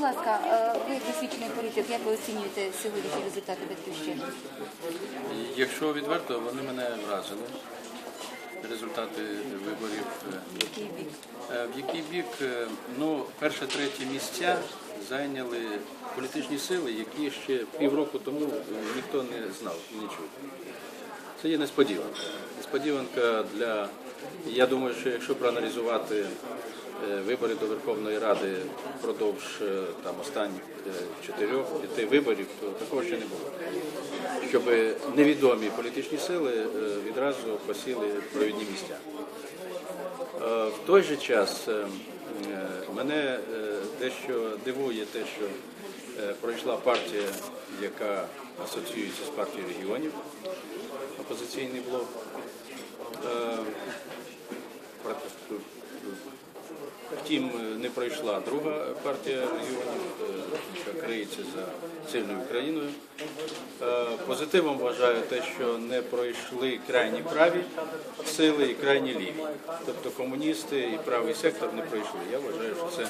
будь ласка, е, ви досвідчений політик, як ви оцінюєте сьогоднішні результати батьківщини? Якщо відверто, вони мене вразили. Результати виборів. е, Який бік? Е, В який бік, ну, перше, третє місця зайняли політичні сили, які ще півроку тому ніхто не знав і не чув. Це є несподіванка. Несподіванка для. Я думаю, що якщо проаналізувати вибори до Верховної Ради впродовж е, там останніх е, чотирьох п'яти виборів, то такого ще не було. Щоб невідомі політичні сили е, відразу посіли провідні місця. Е, В той же час е, е, мене е, дещо дивує те, що е, пройшла партія, яка асоціюється з партією регіонів, опозиційний блок. Е, Втім, не пройшла друга партія регіонів, е, яка криється за сильною Україною. Е, Позитивом вважаю те, що не пройшли крайні праві сили і крайні ліві. Тобто комуністи і правий сектор не пройшли. Я вважаю, що це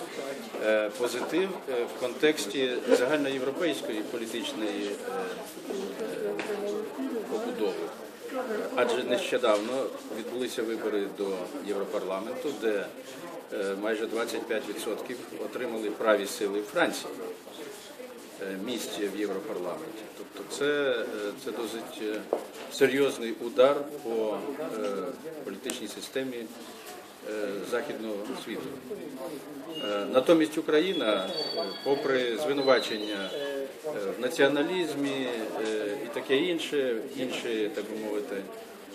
е, позитив е, в контексті загальноєвропейської політичної е, е, побудови. Адже нещодавно відбулися вибори до Європарламенту, де е, майже 25% отримали праві сили в Франції е, в Європарламенті. Тобто це, е, це досить е, серйозний удар по е, політичній системі е, західного світу. Е, Натомість Україна, е, попри звинувачення е, в націоналізмі е, і таке інше, інші, так би мовити,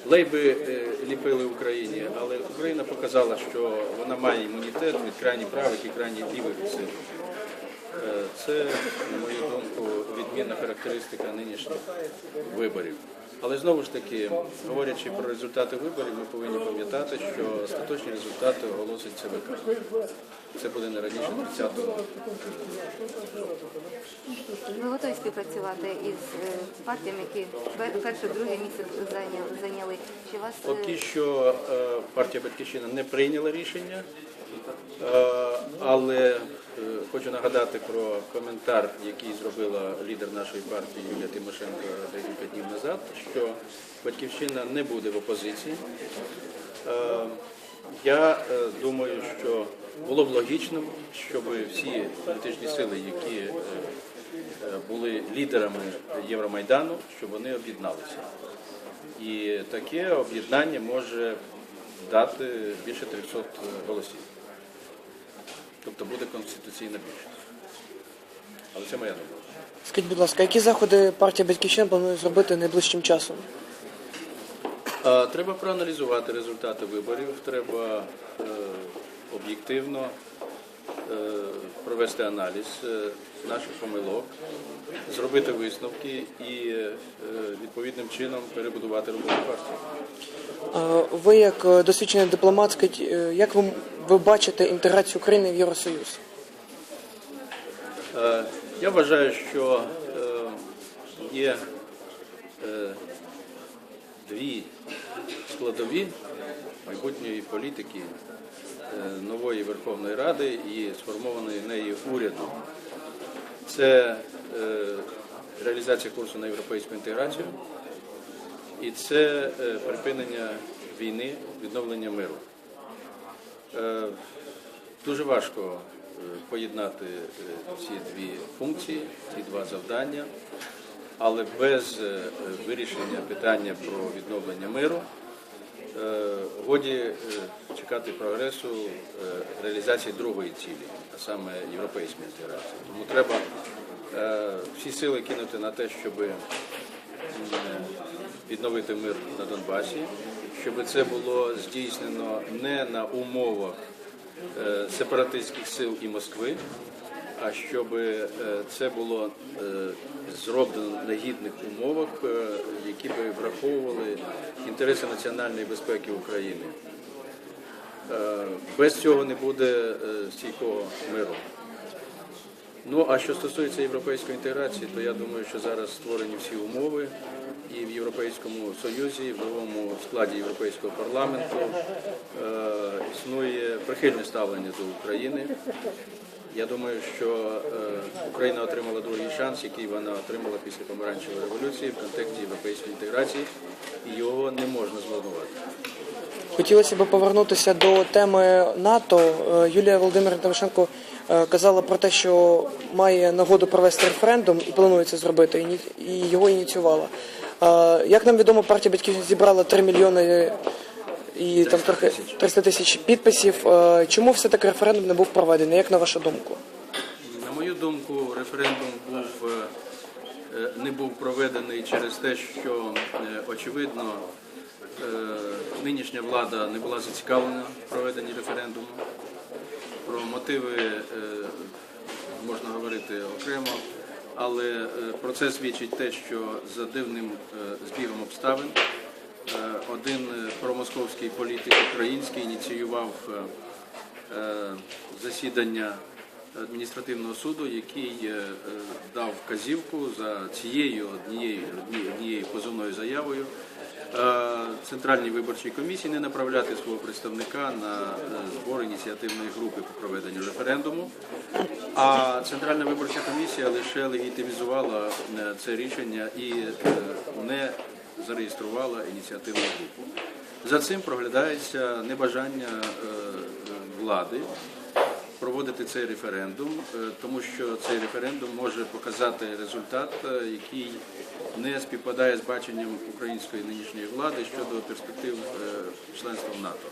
лейби е, ліпили Україні, але Україна показала, що вона має імунітет від крайні правих і крайні лівих сил. Е, Це, на мою думку, відмінна характеристика нинішніх виборів. Але знову ж таки, говорячи про результати виборів, ми повинні пам'ятати, що остаточні результати оголосить ЦВК. Це буде не раніше 30-го. Співпрацювати із е, партіями, які пер- перше, друге місце зайняли-? Чи вас е, Поки що е, партія Батьківщина не прийняла рішення, е, але е, хочу нагадати про коментар, який зробила лідер нашої партії Юлія Тимошенко декілька днів назад, що Батьківщина не буде в опозиції. Е, Я е, думаю, що було б логічним, щоб всі політичні сили, які е, е, були лідерами Євромайдану, щоб вони об'єдналися. І таке об'єднання може дати більше 300 голосів. Тобто буде конституційна більшість. Але це моя думка. Скажіть, будь ласка, які заходи партія Батьківщина планує зробити найближчим часом? Треба проаналізувати результати виборів, треба е, об'єктивно е, провести аналіз е, наших помилок, зробити висновки і е, відповідним чином перебудувати роботу партії. Е, Ви як е, досвідчений дипломат, е, як ви, ви бачите інтеграцію України в Євросоюз? Е, Я вважаю, що е, є е, дві складові майбутньої політики е, нової Верховної Ради і сформованої нею уряду. Це е, реалізація курсу на європейську інтеграцію і це е, припинення війни, відновлення миру. Е, Дуже важко е, поєднати е, ці дві функції, ці два завдання, але без е, вирішення питання про відновлення миру е, годі е, чекати прогресу е, реалізації другої цілі, а саме європейської інтеграції. Тому треба е, всі сили кинути на те, щоб відновити мир на Донбасі, щоб це було здійснено не на умовах е, сепаратистських сил і Москви, а щоб е, це було е, зроблено на гідних умовах, е, які би враховували інтереси національної безпеки України. Е, Без цього не буде е, стійкого миру. Ну а що стосується європейської інтеграції, то я думаю, що зараз створені всі умови і в Європейському Союзі, і в новому складі Європейського парламенту е, існує прихильне ставлення до України. Я думаю, що е, Україна отримала другий шанс, який вона отримала після помаранчевої революції в контексті європейської інтеграції, і його не можна змарнувати. Хотілося б повернутися до теми НАТО. Е, Юлія Володимирівна Тимошенко е, казала про те, що має нагоду провести референдум і планує це зробити, і його ініціювала. Як нам відомо, партія Батьківщина зібрала 3 мільйони і там трохи 300 тисяч підписів. Е, Чому все-таки референдум не був проведений? Як на вашу думку? На мою думку, референдум був, е, е, не був проведений через те, що очевидно нинішня влада не була зацікавлена в проведенні референдуму. Про мотиви можна говорити окремо, але про це свідчить те, що за дивним збігом обставин один е, промосковський політик український ініціював е, е, засідання адміністративного суду, який е, е, дав вказівку за цією однією, однією позовною заявою е, Центральній виборчій комісії не направляти свого представника на е, збор ініціативної групи по проведенню референдуму. А Центральна виборча комісія лише легітимізувала е, це рішення і е, не зареєструвала ініціативну групу. За цим проглядається небажання е, е, влади проводити цей референдум, е, тому що цей референдум може показати результат, який не співпадає з баченням української нинішньої влади щодо перспектив членства в НАТО.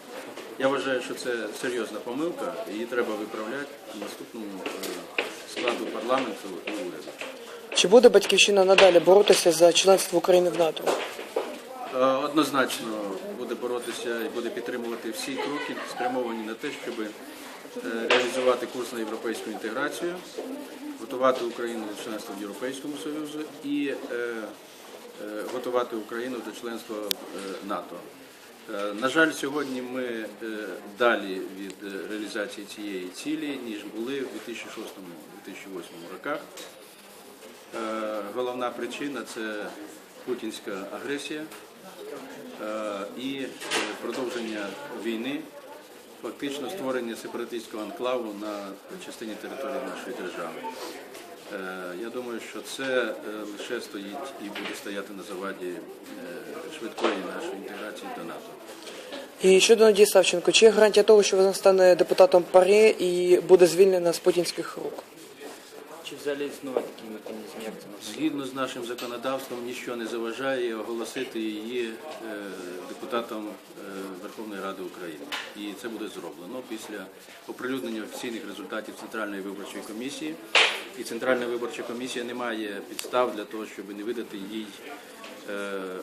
Я вважаю, що це серйозна помилка, її треба виправляти наступному е, складу парламенту і уряду. Чи буде батьківщина надалі боротися за членство України в НАТО? Е, Однозначно буде боротися і буде підтримувати всі кроки, спрямовані на те, щоб е, реалізувати курс на європейську інтеграцію, готувати Україну до членства в Європейському Союзі і е, готувати Україну до членства в НАТО. На жаль, сьогодні ми далі від реалізації цієї цілі, ніж були в 2006-2008 роках. Головна причина це путінська агресія і е, продовження війни, фактично створення сепаратистського анклаву на частині території нашої держави. Е, Я думаю, що це е, лише стоїть і буде стояти на заваді е, швидкої нашої інтеграції до НАТО. І щодо Надії Савченко, чи є гарантія того, що вона стане депутатом ПАРЄ і буде звільнена з путінських рук? Чи взагалі існує такий механізм, як це можна? Згідно з нашим законодавством, нічого не заважає оголосити її е, депутатом е, Верховної Ради України. І це буде зроблено після оприлюднення офіційних результатів Центральної виборчої комісії. І Центральна виборча комісія не має підстав для того, щоб не видати їй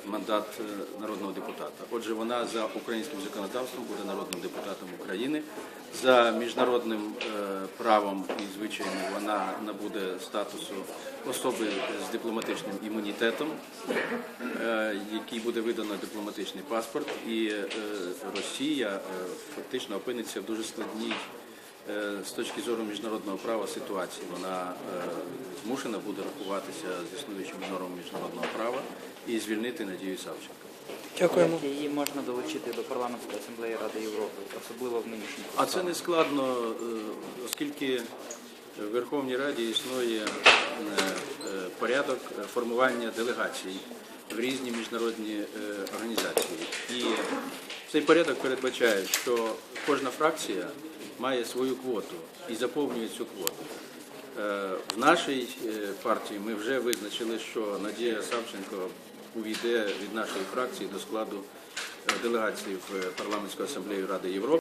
мандат е, народного депутата. Отже, вона за українським законодавством буде народним депутатом України. За міжнародним е, правом і звичаями вона набуде статусу особи з дипломатичним імунітетом, е, який буде видано дипломатичний паспорт, і е, Росія е, фактично опиниться в дуже складній е, з точки зору міжнародного права ситуації. Вона е, змушена буде рахуватися з існуючими нормами міжнародного права і звільнити Надію Савченко. Дякуємо. Як її можна долучити до парламентської асамблеї Ради Європи, особливо в нинішніх А це не складно, е, оскільки в Верховній Раді існує е, е, порядок формування делегацій в різні міжнародні е, організації. І цей порядок передбачає, що кожна фракція має свою квоту і заповнює цю квоту. Е, В нашій е, партії ми вже визначили, що Надія Савченко увійде від нашої фракції до складу е, делегації в парламентську асамблею Ради Європи.